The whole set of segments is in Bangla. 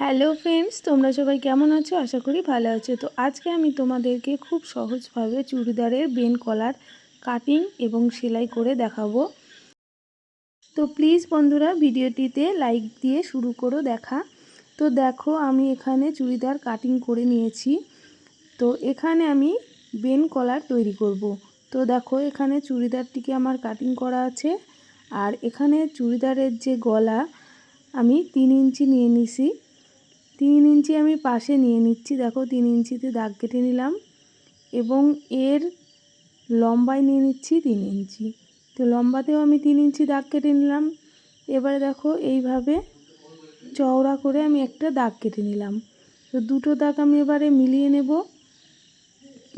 হ্যালো ফ্রেন্ডস, তোমরা সবাই কেমন আছো? আশা করি ভালো আছো। তো আজকে আমি তোমাদেরকে খুব সহজভাবে চুড়িদারের বেন কলার কাটিং এবং সেলাই করে দেখাবো। তো প্লিজ বন্ধুরা, ভিডিওটিতে লাইক দিয়ে শুরু করো দেখা। তো দেখো, আমি এখানে চুড়িদার কাটিং করে নিয়েছি। তো এখানে আমি বেন কলার তৈরি করব। তো দেখো, এখানে চুড়িদারটিকে আমার কাটিং করা আছে। আর এখানে চুড়িদারের যে গলা, আমি তিন ইঞ্চি নিয়ে নিছি। তিন ইঞ্চি আমি পাশে নিয়ে নিচ্ছি। দেখো তিন ইঞ্চিতে দাগ কেটে নিলাম এবং এর লম্বায় নিয়ে নিচ্ছি তিন ইঞ্চি। তো লম্বাতেও আমি তিন ইঞ্চি দাগ কেটে নিলাম। এবারে দেখো এইভাবে চওড়া করে আমি একটা দাগ কেটে নিলাম। তো দুটো দাগ আমি এবারে মিলিয়ে নেব।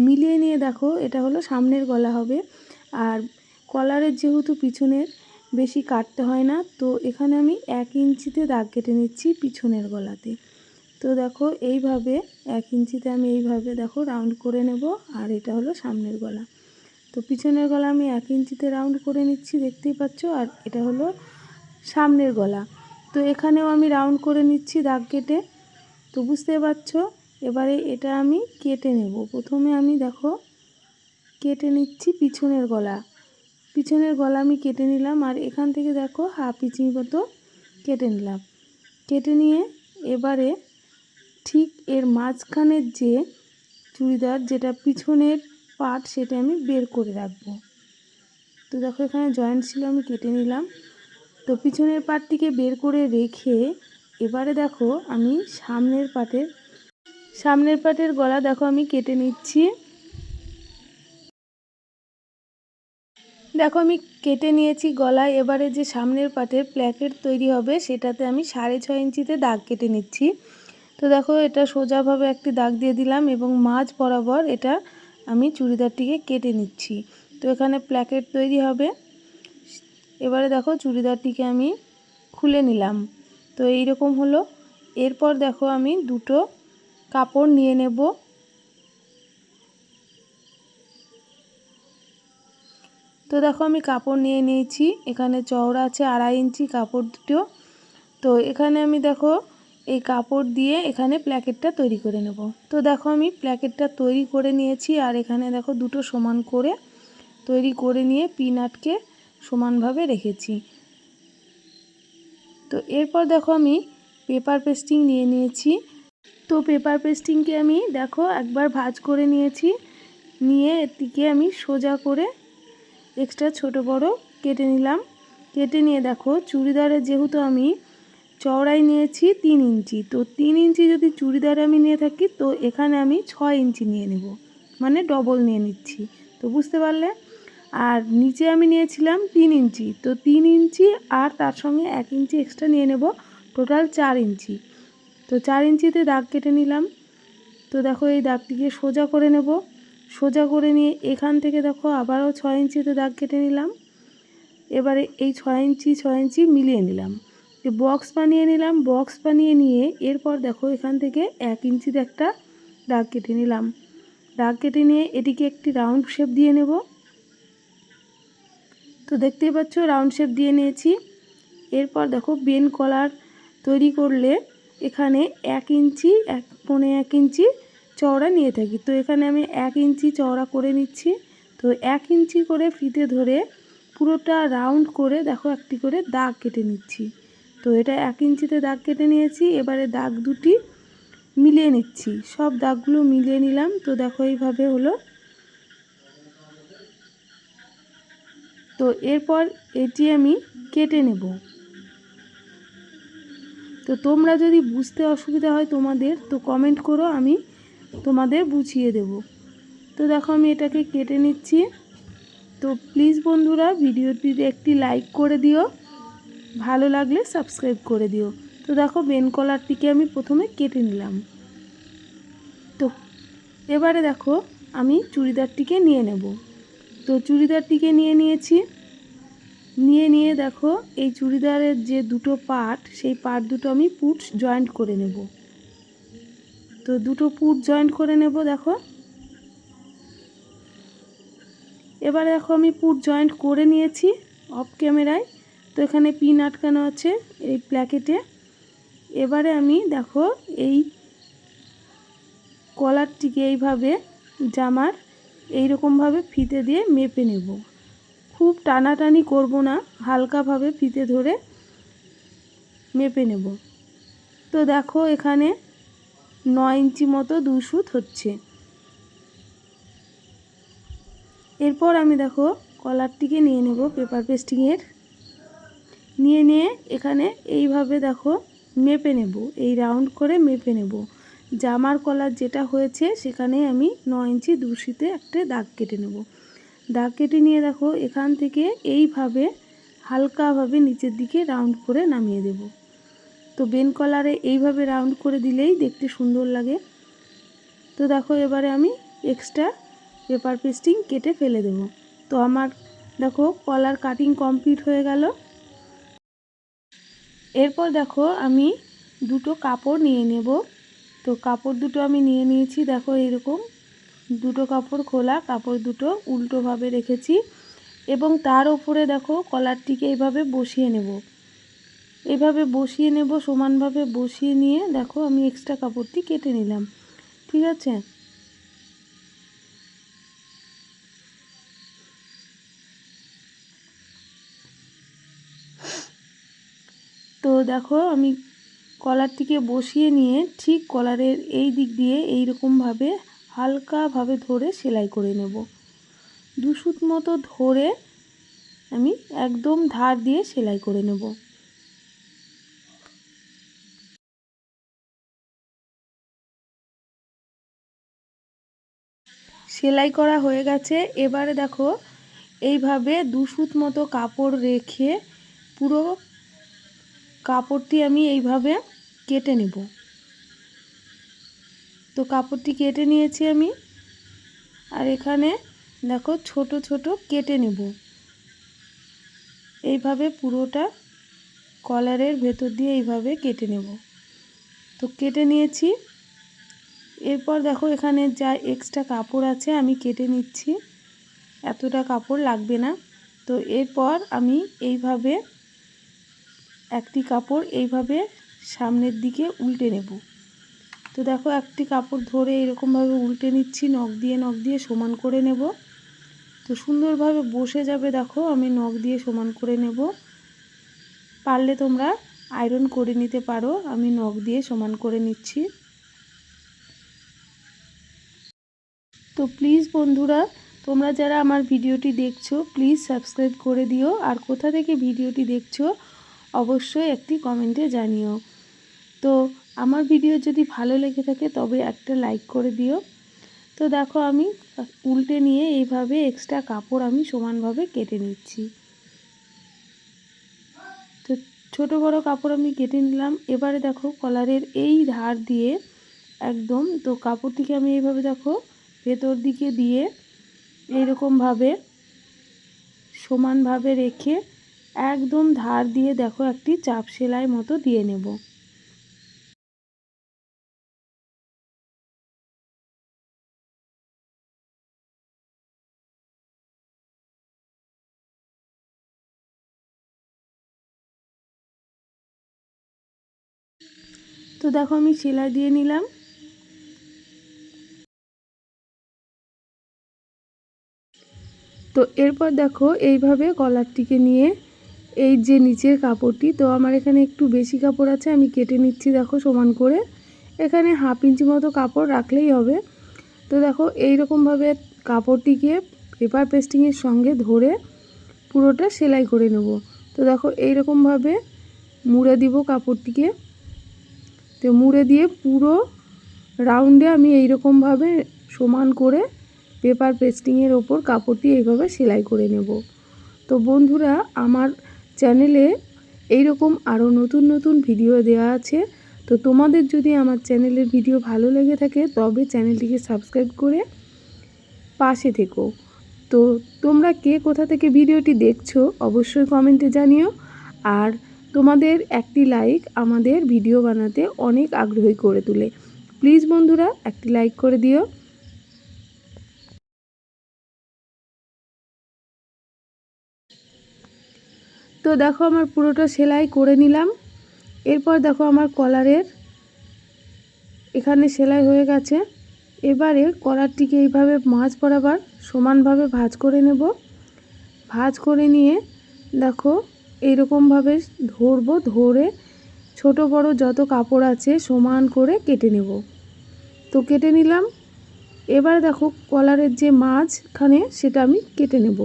মিলিয়ে নিয়ে দেখো এটা হলো সামনের গলা হবে। আর কলারের যেহেতু পিছনের বেশি কাটতে হয় না, তো এখানে আমি এক ইঞ্চিতে দাগ কেটে নিচ্ছি পিছনের গলাতে। তো দেখো এইভাবে এক ইঞ্চিতে আমি এইভাবে দেখো রাউন্ড করে নেব, আর এটা হলো সামনের গলা। তো পিছনের গলা আমি এক ইঞ্চিতে রাউন্ড করে নিচ্ছি, দেখতেই পাচ্ছ, আর এটা হলো সামনের গলা। তো এখানেও আমি রাউন্ড করে নিচ্ছি দাগ কেটে। তো বুঝতে পারছ, এবারে এটা আমি কেটে নেব। প্রথমে আমি দেখো কেটে নিচ্ছি পিছনের গলা। পিছনের গলা আমি কেটে নিলাম, আর এখান থেকে দেখো হাফ ইঞ্চি মতো কেটে নিলাম। কেটে নিয়ে এবারে ঠিক এর মাঝখানের যে চুড়িদার যেটা পিছনের পার্ট সেটা আমি বের করে রাখব। তো দেখো এখানে জয়েন্ট ছিল, আমি কেটে নিলাম। তো পিছনের পার্টটিকে বের করে রেখে এবারে দেখো আমি সামনের পাটের সামনের পাটের গলা দেখো আমি কেটে নিচ্ছি। দেখো আমি কেটে নিয়েছি গলায়, এবারে যে সামনের পাটের প্ল্যাকেট তৈরি হবে সেটাতে আমি সাড়ে ছয় ইঞ্চিতে দাগ কেটে নিচ্ছি। তো দেখো, এটা সোজাভাবে একটি দাগ দিয়ে দিলাম এবং মাঝ বরাবর এটা আমি চুড়িদারটিকে কেটে নিচ্ছি। তো এখানে প্ল্যাকেট তৈরি হবে। এবারে দেখো, চুড়িদারটিকে আমি খুলে নিলাম। তো এই রকম হলো। এরপর দেখো, আমি দুটো কাপড় নিয়ে নেব। তো দেখো, আমি কাপড় নিয়ে নিয়েছি। এখানে চওড়া আছে আড়াই ইঞ্চি, কাপড় দুটো। তো এখানে আমি দেখো এই কাপড় দিয়ে এখানে প্ল্যাকেটটা তৈরি করে নেব। তো দেখো আমি প্ল্যাকেটটা তৈরি করে নিয়েছি আর এখানে দেখো দুটো সমান করে তৈরি করে নিয়ে পিন আটকে সমানভাবে রেখেছি। তো এরপর দেখো আমি পেপার পেস্টিং নিয়ে নিয়েছি। তো পেপার পেস্টিংকে আমি দেখো একবার ভাজ করে নিয়েছি। নিয়ে এটিকে আমি সোজা করে এক্সট্রা ছোট বড় কেটে নিলাম। কেটে নিয়ে দেখো চুড়িদারে যেহেতু আমি চওড়াই নিয়েছি তিন ইঞ্চি। তো তিন ইঞ্চি যদি চুড়িদার আমি নিয়ে থাকি, তো এখানে আমি ছয় ইঞ্চি নিয়ে নেব। মানে ডবল নিয়ে নিচ্ছি। তো বুঝতে পারলে? আর নিচে আমি নিয়েছিলাম তিন ইঞ্চি। তো তিন ইঞ্চি আর তার সঙ্গে এক ইঞ্চি এক্সট্রা নিয়ে নেব। টোটাল চার ইঞ্চি। তো চার ইঞ্চিতে দাগ কেটে নিলাম। তো দেখো এই দাগটিকে সোজা করে নেব। সোজা করে নিয়ে এখান থেকে দেখো আবারও ছয় ইঞ্চিতে দাগ কেটে নিলাম। এবারে এই ছয় ইঞ্চি ছয় ইঞ্চি মিলিয়ে নিলাম। বক্স বানিয়ে নিলাম। বক্স বানিয়ে নিয়ে এরপর দেখো এখান থেকে এক ইঞ্চিতে একটা দাগ কেটে নিলাম। দাগ কেটে নিয়ে এটিকে একটি রাউন্ড শেপ দিয়ে নেব। তো দেখতেই পাচ্ছ রাউন্ড শেপ দিয়ে নিয়েছি। এরপর দেখো বেন কলার তৈরি করলে এখানে এক ইঞ্চি, এক, পনে এক ইঞ্চি চওড়া নিয়ে থাকি। তো এখানে আমি এক ইঞ্চি চওড়া করে নিচ্ছি। তো এক ইঞ্চি করে ফিতে ধরে পুরোটা রাউন্ড করে দেখো, একটি করে দাগ কেটে নিচ্ছি। তো এটা এক ইঞ্চিতে দাগ কেটে নিয়েছি, এবারে দাগ দুটি মিলিয়ে নিচ্ছি। সব দাগগুলো মিলিয়ে নিলাম, তো দেখো এইভাবে হলো। তো এরপর এটি আমি কেটে নেব। তো তোমরা যদি বুঝতে অসুবিধা হয় তোমাদের, তো কমেন্ট করো, আমি তোমাদের বুঝিয়ে দেব। তো দেখো আমি এটাকে কেটে নিচ্ছি। তো প্লিজ বন্ধুরা ভিডিওটিতে একটি লাইক করে দিও। ভালো লাগলে সাবস্ক্রাইব করে দিও। তো দেখো, বেন কলারটিকে আমি প্রথমে কেটে নিলাম। তো এবারে দেখো, আমি চুড়িদারটিকে নিয়ে নেব। তো চুড়িদারটিকে নিয়ে নিয়েছি। নিয়ে নিয়ে দেখো, এই চুড়িদারের যে দুটো পার্ট সেই পার্ট দুটো আমি পুট জয়েন্ট করে নেব। তো দুটো পুট জয়েন্ট করে নেব, দেখো। এবারে দেখো, আমি পুট জয়েন্ট করে নিয়েছি অফ ক্যামেরায় তো এখানে পিন আটকানো আছে এই প্ল্যাকেটে। এবারে আমি দেখো এই কলারটিকে এইভাবে জামার এইরকমভাবে ফিতে দিয়ে মেপে নেব। খুব টানাটানি করব না, হালকাভাবে ফিতে ধরে মেপে নেব। তো দেখো এখানে নয় ইঞ্চি মতো দু সুত হচ্ছে এরপর আমি দেখো কলারটিকে নিয়ে নেব পেপার পেস্টিংয়ের। নিয়ে নিয়ে এখানে এইভাবে দেখো মেপে নেব। এই রাউন্ড করে মেপে নেব। জামার কলার যেটা হয়েছে সেখানে আমি ন ইঞ্চি দুশিতে একটা দাগ কেটে নেব। দাগ কেটে নিয়ে দেখো এখান থেকে এইভাবে হালকাভাবে নিচের দিকে রাউন্ড করে নামিয়ে দেব। তো বেন কলারে এইভাবে রাউন্ড করে দিলেই দেখতে সুন্দর লাগে। তো দেখো এবারে আমি এক্সট্রা পেপার পেস্টিং কেটে ফেলে দেবো। তো আমার দেখো কলার কাটিং কমপ্লিট হয়ে গেল। এরপর দেখো আমি দুটো কাপড় নিয়ে নেব। তো কাপড় দুটো আমি নিয়ে নিয়েছি, দেখো এরকম। দুটো কাপড় খোলা, কাপড় দুটো উল্টোভাবে রেখেছি এবং তার ওপরে দেখো কলারটিকে এইভাবে বসিয়ে নেব। এভাবে বসিয়ে নেব, সমানভাবে বসিয়ে নিয়ে দেখো আমি এক্সট্রা কাপড়টি কেটে নিলাম। ঠিক আছে? দেখো, আমি কলারটিকে বসিয়ে নিয়ে ঠিক কলারের এই দিক দিয়ে এই রকমভাবে হালকাভাবে ধরে সেলাই করে নেব। দুসুত মতো ধরে আমি একদম ধার দিয়ে সেলাই করে নেব। সেলাই করা হয়ে গেছে। এবারে দেখো, এইভাবে দুসুত মতো কাপড় রেখে পুরো কাপড়টি আমি এইভাবে কেটে নেব। তো কাপড়টি কেটে নিয়েছি আমি। আর এখানে দেখো ছোট ছোট কেটে নেব। এইভাবে পুরোটা কলারের ভেতর দিয়ে এইভাবে কেটে নেব। তো কেটে নিয়েছি। এরপর দেখো এখানে যা এক্সট্রা কাপড় আছে আমি কেটে নিচ্ছি। এতটা কাপড় লাগবে না। তো এরপর আমি এইভাবে একটি কাপড় এইভাবে সামনের দিকে উল্টে নেব। তো দেখো, একটি কাপড় ধরে এরকমভাবে উল্টে নিচ্ছি, নখ দিয়ে নখ দিয়ে সমান করে নেব। তো সুন্দরভাবে বসে যাবে দেখো, আমি নখ দিয়ে সমান করে নেব। পারলে তোমরা আয়রন করে নিতে পারো, আমি নখ দিয়ে সমান করে নিচ্ছি। তো প্লিজ বন্ধুরা, তোমরা যারা আমার ভিডিওটি দেখছ, প্লিজ সাবস্ক্রাইব করে দিও। আর কোথা থেকে ভিডিওটি দেখছ অবশ্যই একটি কমেন্টে জানিও। তো আমার ভিডিও যদি ভালো লেগে থাকে তবে একটা লাইক করে দিও। তো দেখো আমি উল্টে নিয়ে এইভাবে এক্সট্রা কাপড় আমি সমানভাবে কেটে নিচ্ছি। তো ছোট বড় কাপড় আমি কেটে নিলাম। এবারে দেখো কলারের এই ধার দিয়ে একদম তো কাপড়টিকে আমি এইভাবে দেখো ভেতর দিকে দিয়ে এইরকমভাবে সমানভাবে রেখে একদম ধার দিয়ে দেখো একটি চাপ সেলাই মতো দিয়ে নেব। তো দেখো আমি সেলাই দিয়ে নিলাম। তো এরপর দেখো এইভাবে কলারটিকে নিয়ে এই যে নিচের কাপড়টি, তো আমার এখানে একটু বেশি কাপড় আছে, আমি কেটে নিচ্ছি দেখো সমান করে। এখানে হাফ ইঞ্চি মতো কাপড় রাখলেই হবে। তো দেখো এই রকমভাবে কাপড়টিকে পেপার পেস্টিংয়ের সঙ্গে ধরে পুরোটা সেলাই করে নেব। তো দেখো এই রকমভাবে মুড়ে দিব কাপড়টিকে। তো মুড়ে দিয়ে পুরো রাউন্ডে আমি এই রকমভাবে সমান করে পেপার পেস্টিংয়ের ওপর কাপড়টি এইভাবে সেলাই করে নেব। তো বন্ধুরা, আমার চ্যানেলে এই রকম আরও নতুন নতুন ভিডিও দেওয়া আছে। তো তোমাদের যদি আমার চ্যানেলের ভিডিও ভালো লেগে থাকে, তবে চ্যানেলটিকে সাবস্ক্রাইব করে পাশে থেকো। তো তোমরা কে কোথা থেকে ভিডিওটি দেখছ, অবশ্যই কমেন্টে জানিও। আর তোমাদের একটি লাইক আমাদের ভিডিও বানাতে অনেক আগ্রহী করে তোলে। প্লিজ বন্ধুরা, একটি লাইক করে দিও। তো দেখো আমার পুরোটা সেলাই করে নিলাম। এরপর দেখো আমার কলারের এখানে সেলাই হয়ে গেছে। এবারে কলারটিকে এইভাবে মাছ বরাবর সমানভাবে ভাঁজ করে নেব। ভাঁজ করে নিয়ে দেখো এইরকমভাবে ধরবো, ধরে ছোট বড় যত কাপড় আছে সমান করে কেটে নেব। তো কেটে নিলাম। এবার দেখো কলারের যে মাঝখানে সেটা আমি কেটে নেব।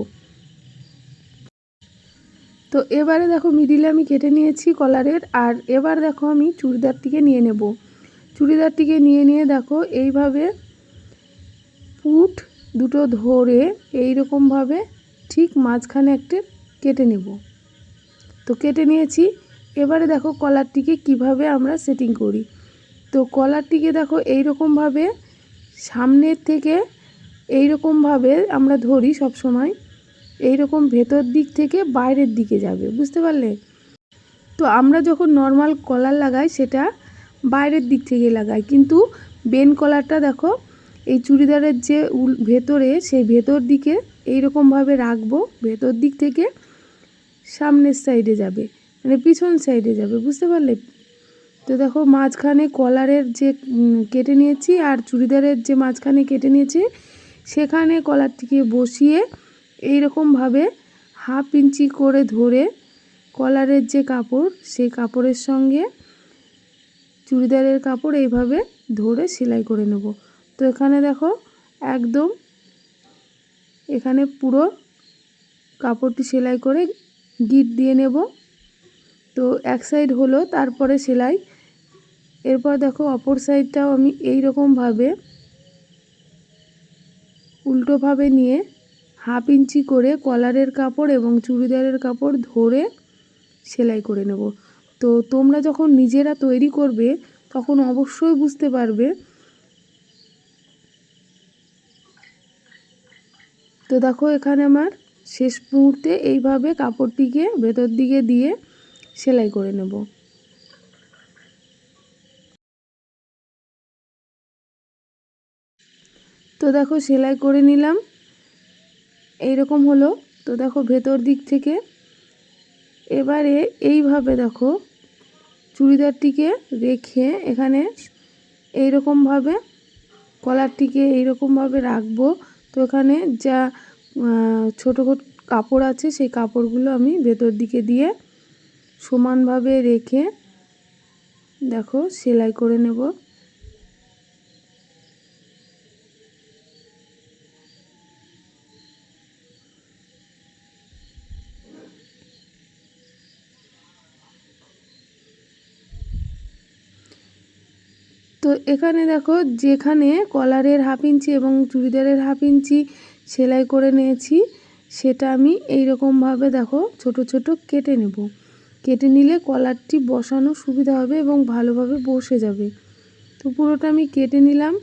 তো এবারে দেখো মিডিলে আমি কেটে নিয়েছি কলারের, আর এবার দেখো আমি চুড়িদারটিকে নিয়ে নেব। চুড়িদারটিকে নিয়ে নিয়ে দেখো এইভাবে পুট দুটো ধরে এই রকমভাবে ঠিক মাঝখানে একটা কেটে নেব। তো কেটে নিয়েছি, এবারে দেখো কলারটিকে কীভাবে আমরা সেটিং করি। তো কলারটিকে দেখো এই রকমভাবে সামনের থেকে এই রকমভাবে আমরা ধরি সব সময় এই রকম ভেতর দিক থেকে বাইরের দিকে যাবে, বুঝতে পারলে? তো আমরা যখন নর্মাল কলার লাগাই, সেটা বাইরের দিক থেকে লাগাই। কিন্তু বেন কলারটা দেখো, এই চুড়িদারের যে উল, ভেতরে, সেই ভেতর দিকে এই রকমভাবে রাখব, ভেতর দিক থেকে সামনের সাইডে যাবে মানে পিছন সাইডে যাবে, বুঝতে পারলে? তো দেখো, মাঝখানে কলারের যে কেটে নিয়েছি আর চুড়িদারের যে মাঝখানে কেটে নিয়েছি, সেখানে কলারটিকে বসিয়ে এই রকমভাবে হাফ ইঞ্চি করে ধরে কলারের যে কাপড়, সেই কাপড়ের সঙ্গে চুড়িদারের কাপড় এইভাবে ধরে সেলাই করে নেব। তো এখানে দেখো একদম এখানে পুরো কাপড়টি সেলাই করে গিট দিয়ে নেব। তো এক সাইড হলো, তারপরে সেলাই। এরপর দেখো অপর সাইডটাও আমি এই রকমভাবে উল্টোভাবে নিয়ে হাফ ইঞ্চি করে কলারের কাপড় এবং চুড়িদারের কাপড় ধরে সেলাই করে নেব। তো তোমরা যখন নিজেরা তৈরি করবে, তখন অবশ্যই বুঝতে পারবে। তো দেখো, এখানে আমার শেষ মুহূর্তে এইভাবে কাপড়টিকে ভেতর দিকে দিয়ে সেলাই করে নেব। তো দেখো, সেলাই করে নিলাম। এইরকম হলো। তো দেখো ভেতর দিক থেকে এবারে এইভাবে দেখো চুড়িদারটিকে রেখে এখানে এইরকমভাবে কলারটিকে এইরকমভাবে রাখব। তো এখানে যা ছোটো কাপড় আছে সেই কাপড়গুলো আমি ভেতর দিকে দিয়ে সমানভাবে রেখে দেখো সেলাই করে নেব। তো এখানে দেখো যেখানে কলারের হাফ ইঞ্চি এবং চুড়িদারের হাফ ইঞ্চি সেলাই করে নিয়েছি, সেটা আমি এই রকমভাবে দেখো ছোট ছোট কেটে নেব। কেটে নিলে কলারটি বসানো সুবিধা হবে এবং ভালোভাবে বসে যাবে। তো পুরোটা আমি কেটে নিলাম।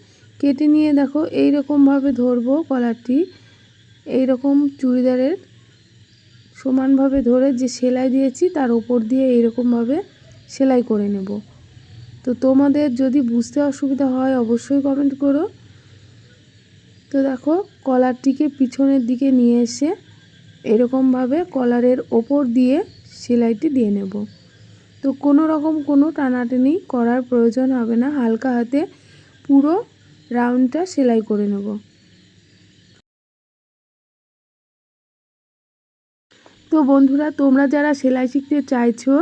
কেটে নিয়ে দেখো এই রকমভাবে ধরবো কলারটি। এই রকম চুড়িদারের সমানভাবে ধরে যে সেলাই দিয়েছি, তার উপর দিয়ে এইরকমভাবে সেলাই করে নেব। তো তোমাদের যদি বুঝতে অসুবিধা হয়, অবশ্যই কমেন্ট করো। তো দেখো, কলারটিকে পিছনের দিকে নিয়ে এসে এরকমভাবে কলারের ওপর দিয়ে সেলাইটি দিয়ে নেব। তো কোনো রকম কোনো টানাটানি করার প্রয়োজন হবে না, হালকা হাতে পুরো রাউন্ডটা সেলাই করে নেব। তো বন্ধুরা, তোমরা যারা সেলাই শিখতে চাইছো,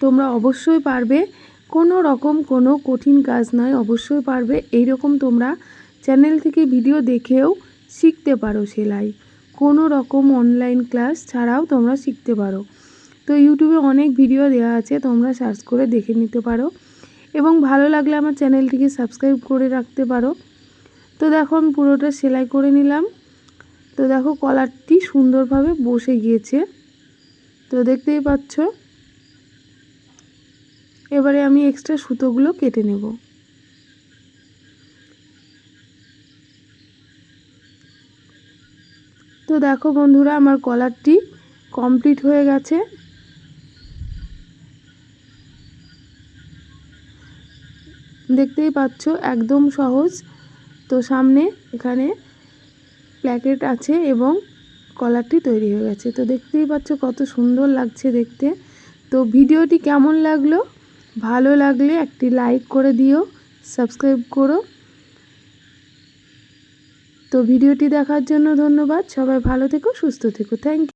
তোমরা অবশ্যই পারবে কোনো রকম কোনো কঠিন কাজ নয়, অবশ্যই পারবে। এই রকম তোমরা চ্যানেল থেকে ভিডিও দেখেও শিখতে পারো সেলাই। কোনো রকম অনলাইন ক্লাস ছাড়াও তোমরা শিখতে পারো। তো ইউটিউবে অনেক ভিডিও দেওয়া আছে, তোমরা সার্চ করে দেখে নিতে পারো। এবং ভালো লাগলে আমার চ্যানেলটিকে সাবস্ক্রাইব করে রাখতে পারো। তো দেখো, আমি পুরোটা সেলাই করে নিলাম। তো দেখো কলারটি সুন্দরভাবে বসে গিয়েছে। তো দেখতেই পাচ্ছ? এবারে আমি এক্সট্রা সুতোগুলো কেটে নেব। তো দেখো বন্ধুরা, আমার কলারটি কমপ্লিট হয়ে গেছে। দেখতেই পাচ্ছ, একদম সহজ। তো সামনে এখানে প্ল্যাকেট আছে এবং কলারটি তৈরি হয়ে গেছে। তো দেখতেই পাচ্ছ কত সুন্দর লাগছে দেখতে। তো ভিডিওটি কেমন লাগল? ভালো লাগলে একটি লাইক করে দিও, সাবস্ক্রাইব করো। তো ভিডিওটি দেখার জন্য ধন্যবাদ। সবাই ভালো থেকো, সুস্থ থেকো। Thank you